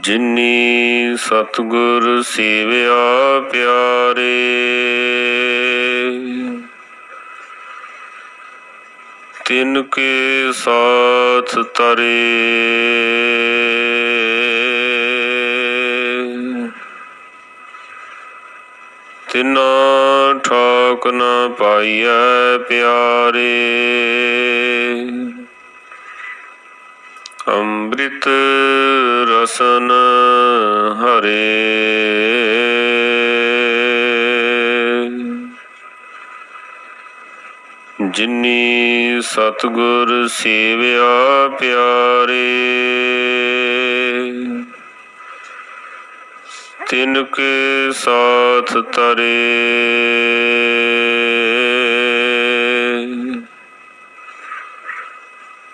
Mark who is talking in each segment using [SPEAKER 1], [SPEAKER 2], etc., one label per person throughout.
[SPEAKER 1] ਜਿਨੀ ਸਤਗੁਰ ਸੇਵਿਆ ਪਿਆਰੇ ਤਿਨ ਕੇ ਸਾਥ ਤਰੇ। ਤਿਨਾ ਠਾਕ ਨ ਪਾਈਐ ਪਿਆਰੇ। ਅੰਮ੍ਰਿਤ ਰਸਨ ਹਰੇ। ਜਿਨੀ ਸਤਗੁਰ ਸੇਵਿਆ ਪਿਆਰੇ। ਤਿਨ ਕੇ ਸਾਥ ਤਰੇ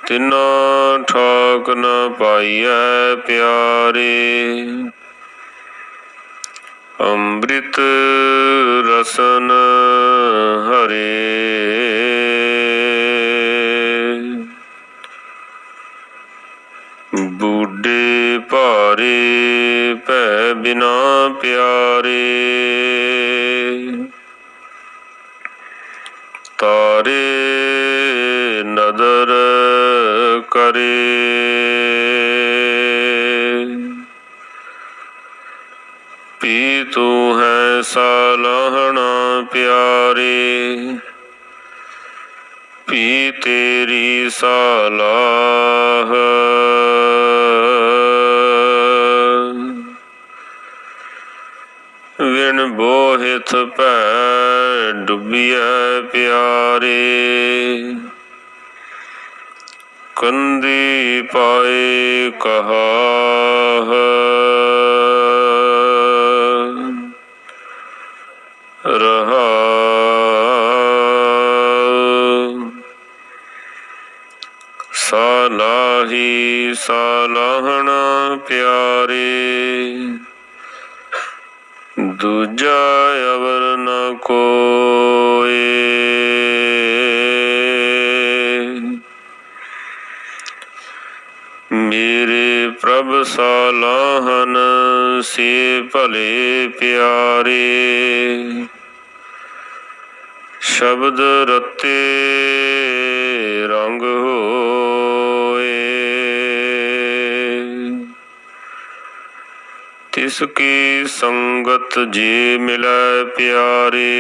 [SPEAKER 1] ਤਿਨਾ ਠਾਕ ਨ ਪਾਈਐ ਪਿਆਰੇ। ਅੰਮ੍ਰਿਤ ਰਸਨ ਹਰੇ। ਕਰੇ। ਪੀ ਤੂੰ ਹੈ ਸਾਲਹਣਾ ਪਿਆਰੇ। ਪੀ ਤੇਰੀ ਸਾਲਾਹ। ਵਿਣ ਬੋਹਿਤ ਭੈ ਡੁੱਬਿਆ ਪਿਆਰੇ। ਕੰਦੀ ਪਾਏ ਕਹਾ ਸਾਲਾਹਨ ਸੇ ਭਲੇ ਪਿਆਰੇ। ਸ਼ਬਦ ਰਤੇ ਰੰਗ ਹੋਏ। ਤਿਸ ਕੀ ਸੰਗਤ ਜੇ ਮਿਲੈ ਪਿਆਰੇ।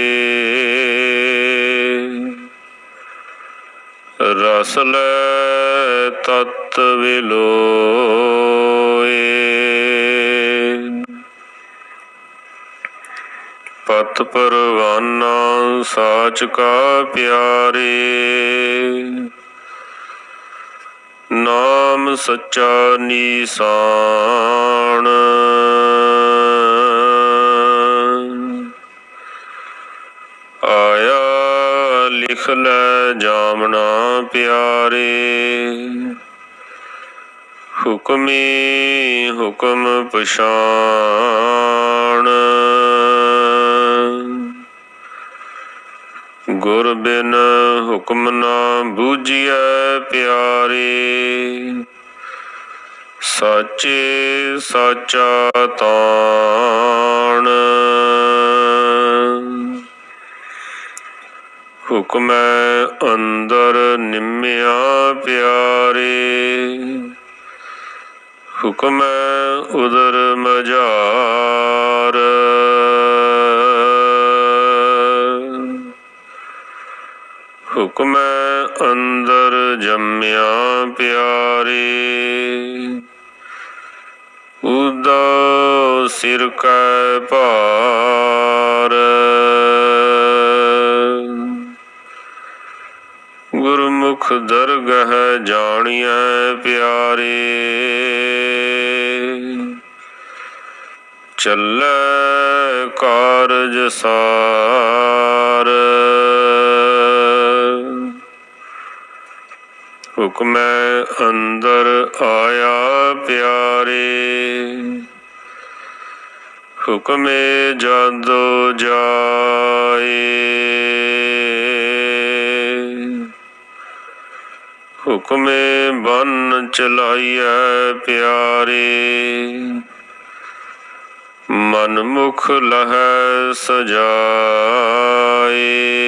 [SPEAKER 1] ਰਸ ਲੈ ਤਤ ਵਿਲੋ ਪਤ ਪਰਵਾਨਾ, ਸਾਚ ਕਾ ਪਿਆਰੇ। ਨਾਮ ਸੱਚਾ ਨੀਸਾਨ। ਆਇਆ ਲਿਖ ਲੈ ਜਾਮਣਾ ਪਿਆਰੇ। ਹੁਕਮੀ ਹੁਕਮ ਪਛਾਣ। ਗੁਰ ਬਿਨ ਹੁਕਮ ਨਾ ਬੂਝਿਐ ਪਿਆਰੇ। ਸਾਚੇ ਸਾਚਾ ਤਾਣ। ਹੁਕਮੈ ਅੰਦਰ ਨਿਮਿਆ ਪਿਆਰੇ। ਹੁਕਮੈ ਉਦਰ ਮਝਾਰ। ਹੁਕਮ ਅੰਦਰ ਜੰਮਿਆ ਪਿਆਰੇ। ਉਦਾ ਸਿਰ ਕੈ ਭਾਰ। ਗੁਰਮੁਖ ਦਰਗਹ ਜਾਣੀਐ ਪਿਆਰੇ। ਚੱਲ ਕਾਰਜ ਸਾਰ। ਹੁਕਮੈ ਅੰਦਰ ਆਇਆ ਪਿਆਰੇ। ਹੁਕਮੇ ਜਾਦੋ ਜਾਏ। ਹੁਕਮੇ ਬੰਨ ਚਲਾਈਐ ਪਿਆਰੇ। ਮਨ ਮੁਖ ਲਹੈ ਸਜਾਏ।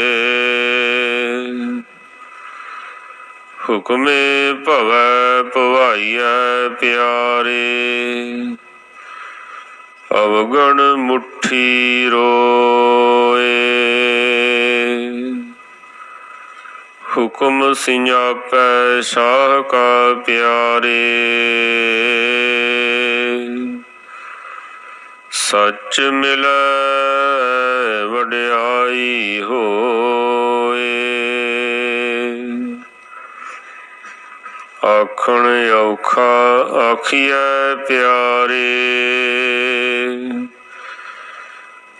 [SPEAKER 1] ਹੁਕਮੇ ਭਵੈ ਭਵਾਈਐ ਪਿਆਰੇ। ਅਵਗਣ ਮੁਠੀ ਰੋਏ। ਹੁਕਮ ਸਿਆਪੈ ਸ਼ਾਹ ਕਾ ਪਿਆਰੇ। ਸੱਚ ਮਿਲੈ, ਵਡਿਆਈ ਹੋ ਆਖਣ ਔਖਾ ਆਖੀਐ ਪਿਆਰੇ।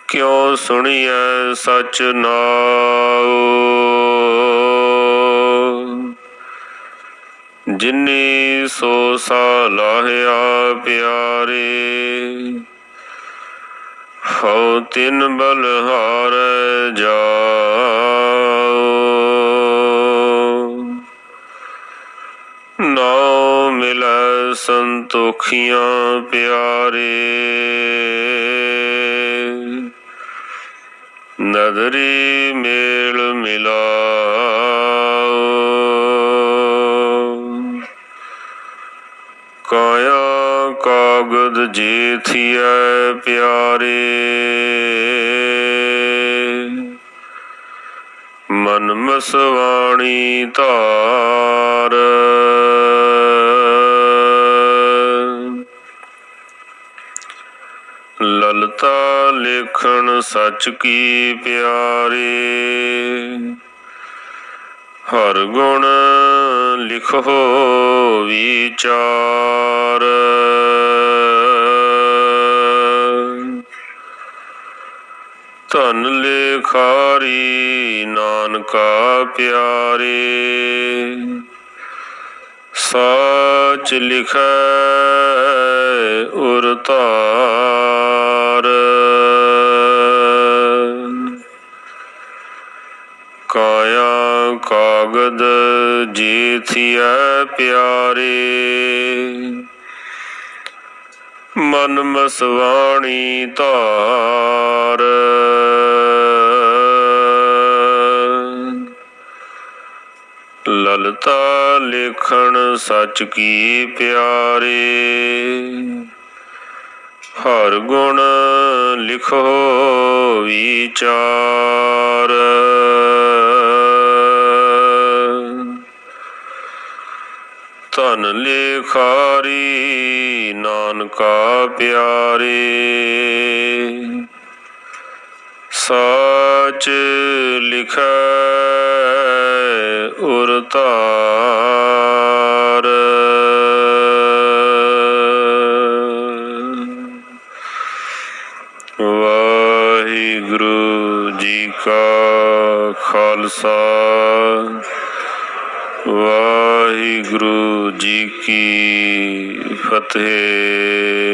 [SPEAKER 1] ਕਿਉ ਸੁਣੀਐ ਸਚ ਨਾਉ? ਜਿਨੀ ਸੋ ਸਾਲਾਹਿਆ ਪਿਆਰੇ। ਹਉ ਤਿਨ ਬਲਹਾਰ ਜਾ ਸੰਤੋਖੀਆਂ ਪਿਆਰੇ। ਨਦਰੀ ਮੇਲ ਮਿਲਾਓ। ਕਾਇਆ ਕਾਗਦ ਜੀਥੀਐ ਪਿਆਰੇ। ਮਨ ਮਸਵਾਣੀ ਧਾਰ। ਲਲਤਾ ਲੇਖਣ ਸੱਚ ਕੀ ਪਿਆਰੇ? ਹਰ ਗੁਣ ਲਿਖੋ ਵਿਚਾਰ। ਧਨ ਲੇਖਾਰੀ ਨਾਨਕਾ ਪਿਆਰੇ। ਸਾਚ ਲਿਖੈ ਉਰ ਧਾਰ। ਕਾਇਆ ਕਾਗਦ ਜੀਥੀਐ ਪਿਆਰੇ। ਮਨ ਮਸਵਾਣੀ ਧਾਰ। ਲਲਤਾ ਲੇਖਣ ਸੱਚ ਕੀ ਪਿਆਰੇ? ਹਰ ਗੁਣ ਲਿਖੋ ਵਿਚਾਰ। ਧਨ ਲੇਖਾਰੀ ਨਾਨਕਾ ਪਿਆਰੇ। ਸਾਚ ਲਿਖੈ ਉਰ ਧਾਰ। ਵਾਹਿਗੁਰੂ ਜੀ ਕਾ ਖਾਲਸਾ ਵਾਹਿਗੁਰੂ ਜੀ ਕੀ ਫਤਿਹ।